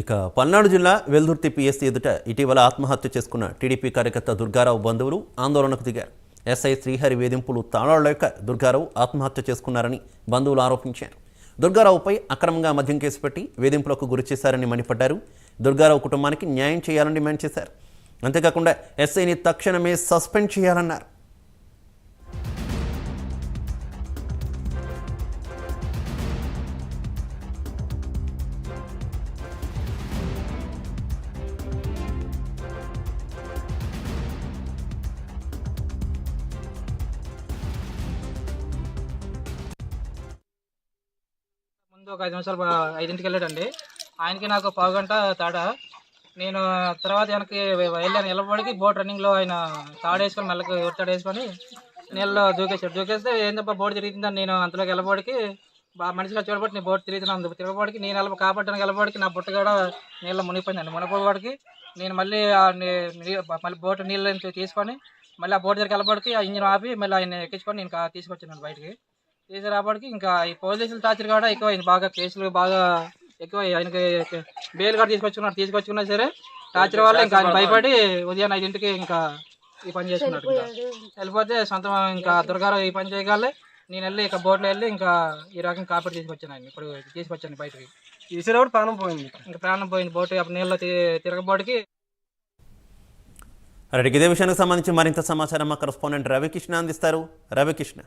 ఇక పల్నాడు జిల్లా వెల్దుర్తి పిఎస్సీ ఎదుట ఇటీవల ఆత్మహత్య చేసుకున్న టీడీపీ కార్యకర్త దుర్గారావు బంధువులు ఆందోళనకు దిగారు. ఎస్ఐ శ్రీహరి వేధింపులు తాళలేక దుర్గారావు ఆత్మహత్య చేసుకున్నారని బంధువులు ఆరోపించారు. దుర్గారావుపై అక్రమంగా మద్యం కేసు పెట్టి వేధింపులకు గురి చేశారని మండిపడ్డారు. దుర్గారావు కుటుంబానికి న్యాయం చేయాలని డిమాండ్ చేశారు. అంతేకాకుండా ఎస్ఐని తక్షణమే సస్పెండ్ చేయాలన్నారు. ముందు ఒక ఐదు నిమిషాలు ఐదింటికి వెళ్ళాడండి. ఆయనకి నాకు పావు గంట తేడా. నేను తర్వాత వెనక్కి వెళ్ళాను. నిలబడికి బోట్ రన్నింగ్లో ఆయన తాడేసుకొని మెల్లకి తాడు వేసుకొని నీళ్ళలో దూకేశాడు. దూకేస్తే ఏందబ్బా బోట్ తిరుగుతుందని నేను అంతలోకి వెళ్ళబడికి బా మనిషిగా చూడబట్టి నీ బోట్ తిరుగుతున్నాను తిరగబడికి నేను వెళ్ళ కాపాడడానికి వెళ్ళబడికి నా బుట్ట కూడా నీళ్ళ మునిగిపోయిందండి. మునిగిపోబడికి నేను మళ్ళీ ఆ నీ- మళ్ళీ బోట్ నీళ్ళు తీసుకొని మళ్ళీ ఆ బోట్ దగ్గరికి వెళ్ళబడికి ఆ ఇంజిన్ ఆపి మళ్ళీ ఆయన ఎక్కించుకొని నేను తీసుకొచ్చాను బయటికి. తీసి రాబడికి ఇంకా ఈ పోలీసులు టార్చర్ కూడా ఎక్కువ అయింది బాగా కేసులు బాగా ఎక్కువ ఆయనకి బెయిల్ కూడా తీసుకొచ్చుకున్నారు తీసుకొచ్చుకున్నా సరే టార్చర్ వల్ల ఇంకా ఆయన భయపడి ఉదయం ఐదింటికి ఇంకా ఈ పని చేస్తున్నాడు ఇంకా. వెళ్ళిపోతే సొంతం ఇంకా దుర్గారావు ఈ పని చేయగలే. నేను వెళ్ళి ఇక బోట్లో వెళ్ళి ఇంకా ఈ రకం కాపాడి తీసుకొచ్చాను ఆయన ఇప్పుడు తీసుకొచ్చాను బయటకి. తీసేటప్పుడు ప్రాణం పోయింది ఇంకా ప్రాణం పోయింది. బోట్ అప్పుడు నీళ్ళలో తి- తిరగబోడికి రైట్ ఇదే విషయానికి సంబంధించి మరింత సమాచారం మా కరస్పాండెంట్ రవికృష్ణ అందిస్తారు. రవికృష్ణ.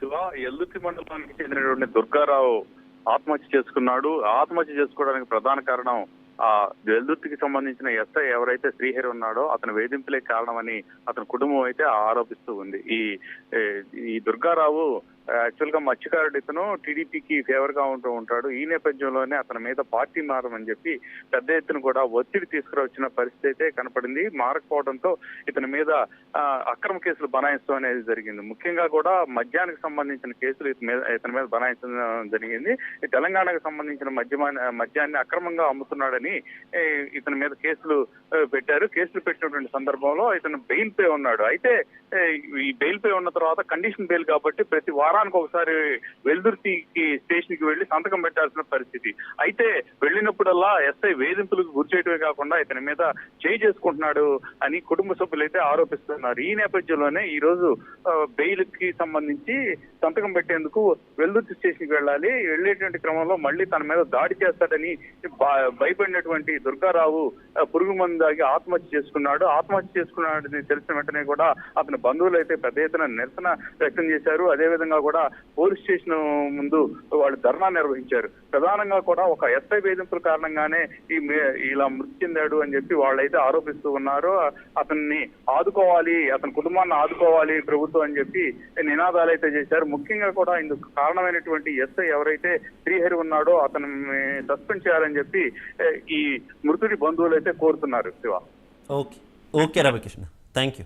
శివ ఎల్లుతి మండలానికి చెందినటువంటి దుర్గారావు ఆత్మహత్య చేసుకున్నాడు. ఆత్మహత్య చేసుకోవడానికి ప్రధాన కారణం ఆ వెల్దుర్తికి సంబంధించిన ఎస్ఐ ఎవరైతే శ్రీహరి ఉన్నాడో అతని వేధింపులే కారణమని అతని కుటుంబం అయితే ఆరోపిస్తూ ఉంది. ఈ ఈ దుర్గారావు యాక్చువల్గా మత్స్యకారుడు ఇతను టీడీపీకి ఫేవర్గా ఉంటూ ఉంటాడు. ఈ నేపథ్యంలోనే అతని మీద పార్టీ మారమని చెప్పి పెద్ద ఎత్తున కూడా ఒత్తిడి తీసుకురావచ్చిన పరిస్థితి అయితే కనపడింది. మారకపోవడంతో ఇతని మీద అక్రమ కేసులు బనాయిస్తూ అనేది జరిగింది. ముఖ్యంగా కూడా మద్యానికి సంబంధించిన కేసులు ఇతని మీద ఇతని మీద బనాయించడం జరిగింది. తెలంగాణకు సంబంధించిన మద్యమాన్ని మద్యాన్ని అక్రమంగా అమ్ముతున్నాడని ఇతని మీద కేసులు పెట్టారు. కేసులు పెట్టినటువంటి సందర్భంలో ఇతను బెయిల్ పే ఉన్నాడు. అయితే ఈ బెయిల్ పే ఉన్న తర్వాత కండిషన్ బెయిల్ కాబట్టి ప్రతి వారానికి ఒకసారి వెల్దుర్తికి స్టేషన్కి వెళ్ళి సంతకం పెట్టాల్సిన పరిస్థితి. అయితే వెళ్ళినప్పుడల్లా ఎస్ఐ వేధింపులకు గురి చేయడమే కాకుండా ఇతని మీద చేయి చేసుకుంటున్నాడు అని కుటుంబ సభ్యులు అయితే ఆరోపిస్తున్నారు. ఈ నేపథ్యంలోనే ఈ రోజు బెయిల్కి సంబంధించి సంతకం పెట్టేందుకు వెల్దుర్తి స్టేషన్కి వెళ్ళాలి. వెళ్ళేటువంటి క్రమంలో మళ్ళీ తన మీద దాడి చేస్తాడని భయపడినటువంటి దుర్గారావు పురుగు మందు తాగి ఆత్మహత్య చేసుకున్నాడు. ఆత్మహత్య చేసుకున్నాడని తెలిసిన వెంటనే కూడా అతని బంధువులు అయితే పెద్ద ఎత్తున నిరసన వ్యక్తం చేశారు. అదే విధంగా కూడా పోలీస్ స్టేషన్ ముందు వాళ్ళు ధర్నా నిర్వహించారు. ప్రధానంగా కూడా ఒక ఎస్ఐ వేధింపుల కారణంగానే ఈ ఇలా మృతి చెందాడు అని చెప్పి వాళ్ళైతే ఆరోపిస్తూ ఉన్నారు. అతన్ని ఆదుకోవాలి అతని కుటుంబాన్ని ఆదుకోవాలి ప్రభుత్వం అని చెప్పి నినాదాలు అయితే చేశారు. ముఖ్యంగా కూడా ఇందుకు కారణమైనటువంటి ఎస్ఐ ఎవరైతే శ్రీహరి ఉన్నాడో అతను సస్పెండ్ చేయాలని చెప్పి ఈ మృతుడి బంధువులు అయితే కోరుతున్నారు Shiva. Okay. Okay Ravikrishna thank you